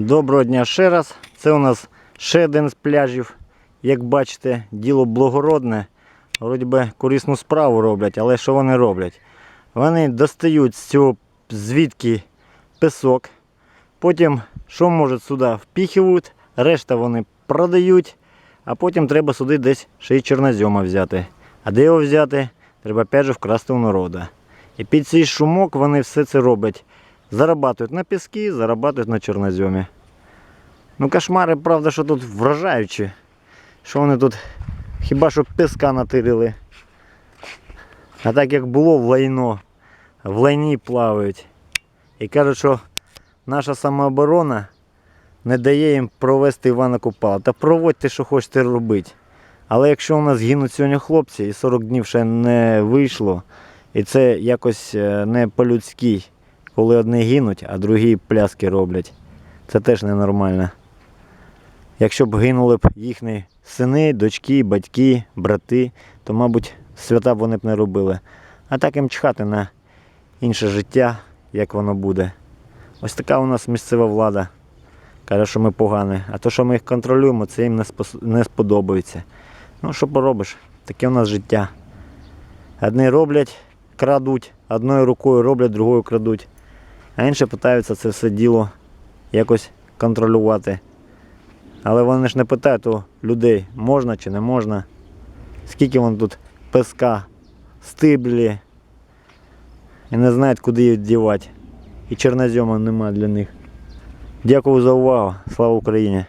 Доброго дня ще раз. Це у нас ще один з пляжів. Як бачите, діло благородне. Вроді би корисну справу роблять, але що вони роблять? Вони достають з цього звідки пісок. Потім, що можуть сюди впіхують, решта вони продають, а потім треба сюди десь ще й чорнозьома взяти. А де його взяти? Треба опять же вкрасти у народа. І під цей шумок вони все це роблять. Зарабатують на піски, зарабатують на чорнозьомі. Ну, кошмари, правда, що тут вражаючі. Що вони тут хіба що піска натирили. А так як було в лайно, в лайні плавають. І кажуть, що наша самооборона не дає їм провести Івана Купала. Та проводьте, що хочете робити. Але якщо у нас гинуть сьогодні хлопці і 40 днів ще не вийшло, і це якось е, не по-людськи, коли одні гинуть, а другі пляски роблять. Це теж ненормально. Якщо б гинули б їхні сини, дочки, батьки, брати, то, мабуть, свята б вони б не робили. А так їм чхати на інше життя, як воно буде. Ось така у нас місцева влада. Каже, що ми погані. А то, що ми їх контролюємо, це їм не, сподобається. Ну, що поробиш? Таке у нас життя. Одні роблять, крадуть, одною рукою роблять, другою крадуть. А інші питаються це все діло якось контролювати. Але вони ж не питають у людей, можна чи не можна, скільки вон тут песка, стиблі. І не знають, куди її дівати. І чорнозьома немає для них. Дякую за увагу. Слава Україні!